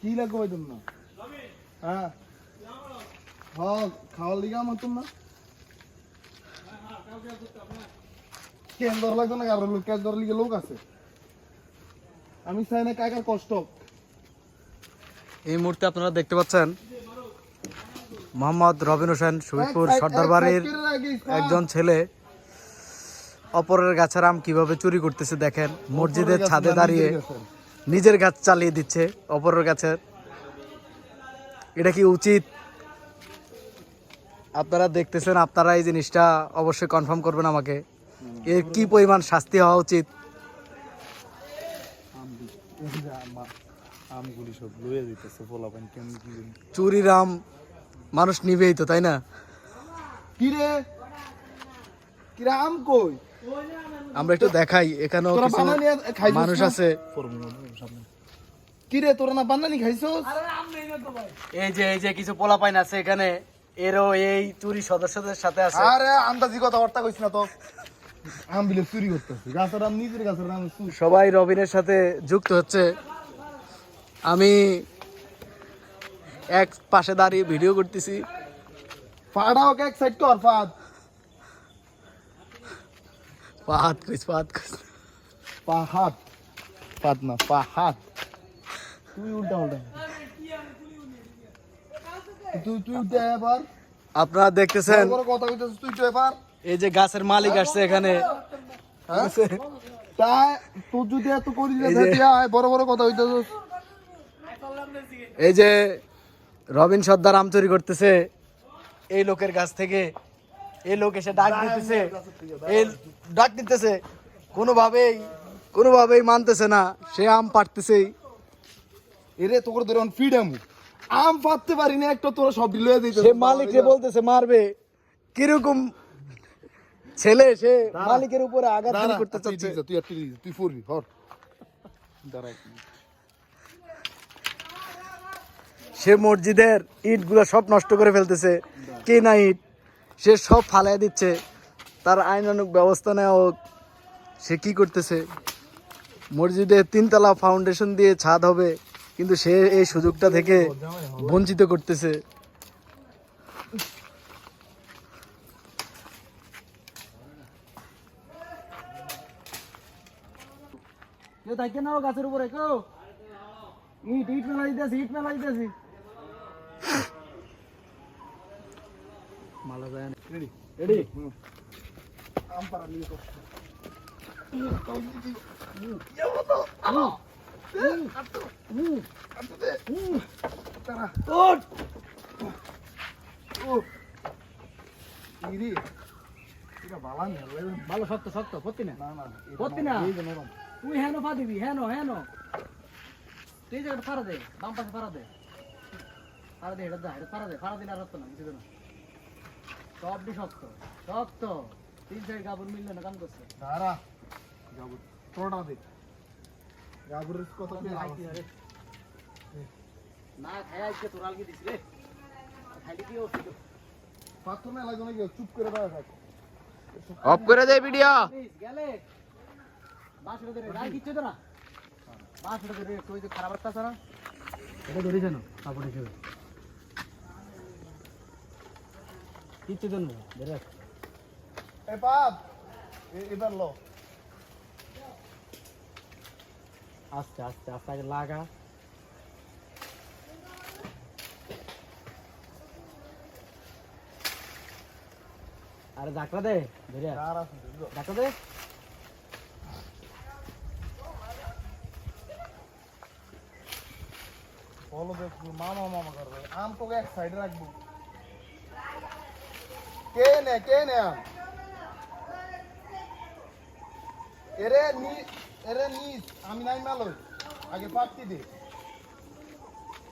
কি লাগবে ভাই তোমরা? হ্যাঁ। হ্যাঁ খাওয়ার লিগে আমার তোমরা? কেন দর লাগবে না কারও লোক ক্যাশ দর লিগে লোক আছে? আমি চাই না কাকার কষ্ট এই মুহূর্তে আপনারা দেখতে পাচ্ছেন মোহাম্মদ রবিন হোসেন শহীদপুর সর্দার বাড়ির। একজন ছেলে। অপরের গাছের আম কীভাবে চুরি করতেছে দেখেন। মসজিদের ছাদে দাঁড়িয়ে নিজের গাছ চালিয়ে দিচ্ছে, অপরের গাছের এটা কি উচিত? আপনারা দেখতেছেন, আপনারা এই জিনিসটা অবশ্যই কনফার্ম করবেন আমাকে। এর কি পরিমাণ শাস্তি হওয়া উচিত। চুরির মানুষ নিবেই তো, তাই না? কি রে কি আম কই? আমরা একটু দেখাই এখানেও কিছু মানুষ আছে। কি রে তোরা না বানানি খাইছস? এই যে এই যে কিছু পোলা পাইন আছে এখানে এরও এই চুরি সদস্যদের সাথে আছে। আরে আন্দাজি কথা বার্তা কইছ না তো। আম বিলে চুরি করতেছি। গাছের আম নিজের গাছের আম সবাই রবিনের সাথে যুক্ত হচ্ছে। আমি এক পাশে দাঁড়িয়ে ভিডিও করতেছি। ফাড়া ওকে এক সাইড কর ফাদ পাহাত কইস পাহাত কইস। পাহাদ ফাদ না তুই উল্টা উল্টা তুই তুই উল্টা এবার। আপনারা দেখতেছেন বড় কথা কইতেছিস তুই এবার। এই যে গাছের মালিক আসছে এখানে। হ্যাঁ? তাই তোর যদি এত করি এই যে- বড় বড় কথা হইতেছিস এই যে রবিন সর্দার আম চুরি করতেছে এই লোকের কাছ থেকে এই লোক এসে ডাক দিতেছে। এই ডাক দিতেছে। কোনোভাবেই কোনোভাবেই মানতেছে না। সে আম পারতেছেই এরে তোর ধরে ফ্রিডম আম। পাততে পারি না একটা তোরা সব লয়ে দিতে সে মালিককে বলতেছে মারবে। কীরকম ছেলে সে মালিকের উপরে আঘাত করতে চাচ্ছে। তুই তুই ফুরবি হর সে মসজিদের ইটগুলো সব নষ্ট করে ফেলতেছে। কে না ইট। সে সব ফালাই দিচ্ছে। তার আইনানুক ব্যবস্থা নেওয়া হোক, সে কি করতেছে? মসজিদে তিনতলা ফাউন্ডেশন দিয়ে ছাদ হবে, কিন্তু সে এই সুযোগটা থেকে বঞ্চিত করতেছে। থাকে না গাছের উপরে? কেউ ইট ইট মেলা দিতেছি, ইট মেলা দিতেছি। মালা যায় না। রেডি রেডি আম পারা নিয়ে কষ্ট ভালো শক্ত শক্ত পড়তি না না না তুই হেন পা দিবি হেন হেন তুই যে ফাড়া দে বাম পাশে ফাড়া দে ফাড়া দে এটা দা ফাড়া দিলে আর না কিছু না সবই শক্ত শক্ত। তিন চার কাপড় মিললে না কাম করছে। দাঁড়া। যাব তোড়া দে। গাবুর কত কি না খাই আজকে তোর আলগি দিস রে। খাইলে কি ওষুধ পাথর না লাগবে নাকি? চুপ করে দাঁড়া থাক। অফ করে দে ভিডিও গেলে? বাসটা ধরে রাই কিচ্ছু তো না বাসটা ধরে তুই যে খারাপ লাগতেছ না এটা ধরে জানো কাপড় হিসেবে কিচ্ছু তো না ধরে এ পাপ এবার লো। আস্তে আস্তে আস্তে আগে লাগা। আরে ধাক্কা দে ধরে। ধাক্কা দে। বলো দেখব মামা মামা করবে। আম তোকে এক সাইডে রাখব। কে নে কে নে এরে নি এরে নিস আমি নাই মালো আগে পাত্তি দে।